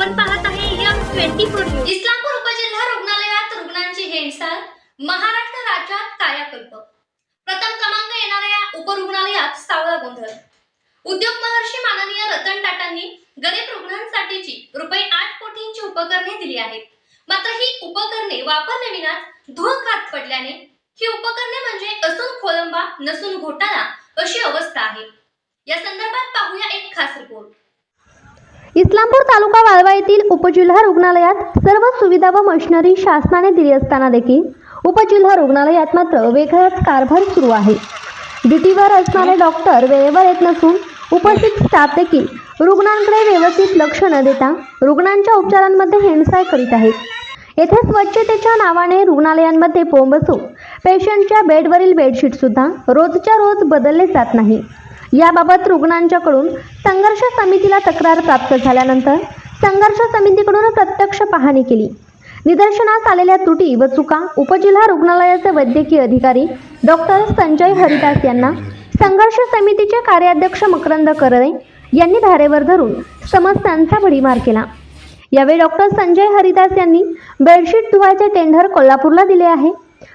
आपण पाहत आहे यम ट्वेंटी फोर इस्लामपूर उपजिल्हा रुग्णालयात रुग्णांची हेळसाळ महाराष्ट्र राज्यात कायाकल्प. प्रथम क्रमांक येणाऱ्या उपरुग्णालयात सावळा गोंधळ. उद्योग महर्षी माननीय रतन टाटांनी गरीब रुग्णांसाठीची रुपये आठ कोटींची उपकरणे दिली आहेत. मात्र ही उपकरणे वापरल्याविनाच धूळ खात पडल्याने ही उपकरणे म्हणजे असून खोलंबा नसून घोटाळा अशी अवस्था आहे. या संदर्भात पाहूया एक खास रिपोर्ट इस्लामपूर तालुका वाळवा येथील उपजिल्हा रुग्णालयात सर्व सुविधा व मशिनरी शासनाने दिली असताना देखील उपजिल्हा रुग्णालयात मात्र वेगळाच कारभार सुरू आहे. ड्युटीवर असणारे डॉक्टर वेळेवर येत नसून उपस्थित स्टाफ देखील रुग्णांकडे व्यवस्थित लक्ष न देता रुग्णांच्या उपचारांमध्ये हेळसाळ करीत आहेत. येथे स्वच्छतेच्या नावाने रुग्णालयांमध्ये बोंब असून पेशंटच्या बेडवरील बेडशीटसुद्धा रोजच्या रोज बदलले जात नाही. याबाबत रुग्णांच्याकडून संघर्ष समितीला तक्रार प्राप्त झाल्यानंतर संघर्ष समितीकडून प्रत्यक्ष पाहणी केली. निदर्शनास आलेल्या त्रुटी व चुका उपजिल्हा रुग्णालयाचे वैद्यकीय अधिकारी डॉक्टर संजय हरिदास यांना संघर्ष समितीचे कार्याध्यक्ष मकरंद करळे यांनी धारेवर धरून समस्यांचा भडीमार केला. यावेळी डॉक्टर संजय हरिदास यांनी बेडशीट धुवायचे टेंडर कोल्हापूरला दिले आहे.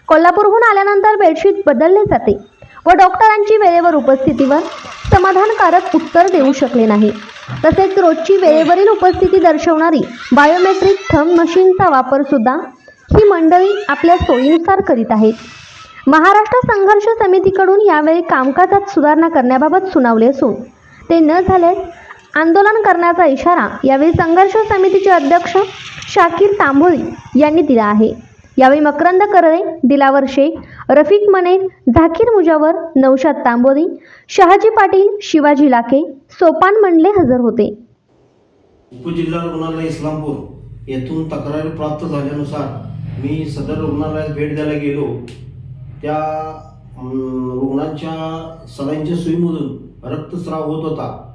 कोल्हापूरहून आल्यानंतर बेडशीट बदलले जाते. व डॉक्टरांची वेळेवर उपस्थितीवर समाधानकारक उत्तर देऊ शकले नाही. तसेच रोजची वेळेवरील उपस्थिती दर्शवणारी बायोमेट्रिक थंब मशीनचा वापर सुद्धा ही मंडळी आपल्या सोयीनुसार करीत आहेत महाराष्ट्र संघर्ष समितीकडून यावेळी कामकाजात सुधारणा करण्याबाबत सुनावले असून ते न झाल्यास आंदोलन करण्याचा इशारा यावेळी संघर्ष समितीचे अध्यक्ष शाकीर तांबोळी यांनी दिला आहे. यावेळी मकरंद करळे दिलावर शेख रफिक मने झाकीर मुजावर नौशाद तांबोरी शहाजी पाटील शिवाजी लाखे सोपान मंडले हजर होते. उपजिल्हा रुग्णालय इस्लामपूर येथून तक्रारी प्राप्त झाल्यानुसार मी सदर रुग्णालयात भेट द्यायला गेलो. त्या रुग्णांच्या सलाईंच्या सुईमधून रक्तस्राव होत होता.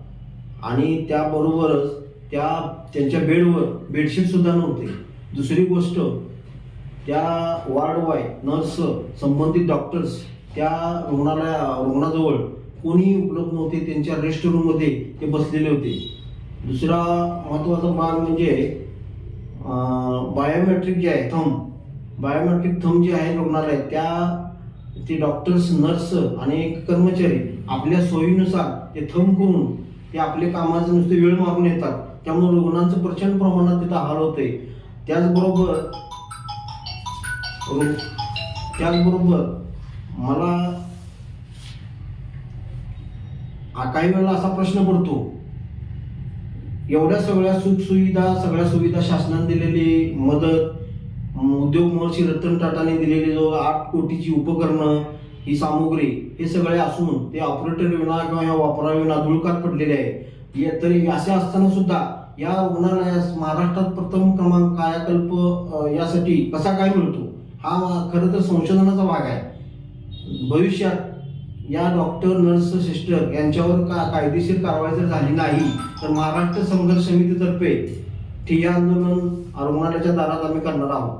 आणि त्याबरोबरच त्या त्यांच्या बेडवर बेडशीटसुद्धा नव्हते. दुसरी गोष्ट त्या वार्डवाय नर्स संबंधित डॉक्टर्स त्या रुग्णालया रुग्णाजवळ कोणीही उपलब्ध नव्हते त्यांच्या रेस्ट रूममध्ये ते बसलेले होते. दुसरा महत्त्वाचा भाग म्हणजे बायोमेट्रिक जे आहे थंब बायोमेट्रिक थंब जे आहे रुग्णालय त्या ते डॉक्टर्स नर्स आणि एक कर्मचारी आपल्या सोयीनुसार ते थंब करून ते आपले कामाचं नुसते वेळ मागून येतात. त्यामुळे रुग्णांचं प्रचंड प्रमाणात तिथं हाल होते त्याचबरोबर करू. त्याचबरोबर मला हा काही वेळेला असा प्रश्न पडतो. एवढ्या सगळ्या सुखसुविधा सगळ्या सुविधा शासनाने दिलेली मदत उद्योग महर्षी रतन टाटाने दिलेली जो आठ कोटीची उपकरणं ही सामुग्री हे सगळे असून ते ऑपरेटर विना किंवा ह्या वापराविना धुळकात पडलेले आहे. या- तरी असे असताना सुद्धा या रुग्णालयास महाराष्ट्रात प्रथम क्रमांक कायाकल्प यासाठी कसा काय मिळतो? हा खरं तर संशोधनाचा भाग आहे. भविष्यात या डॉक्टर नर्स सिस्टर यांच्यावर का कायदेशीर कारवाई जर झाली नाही तर महाराष्ट्र संघर्ष समितीतर्फे ठिय्या आंदोलन रुग्णालयाच्या दारात आम्ही करणार आहोत.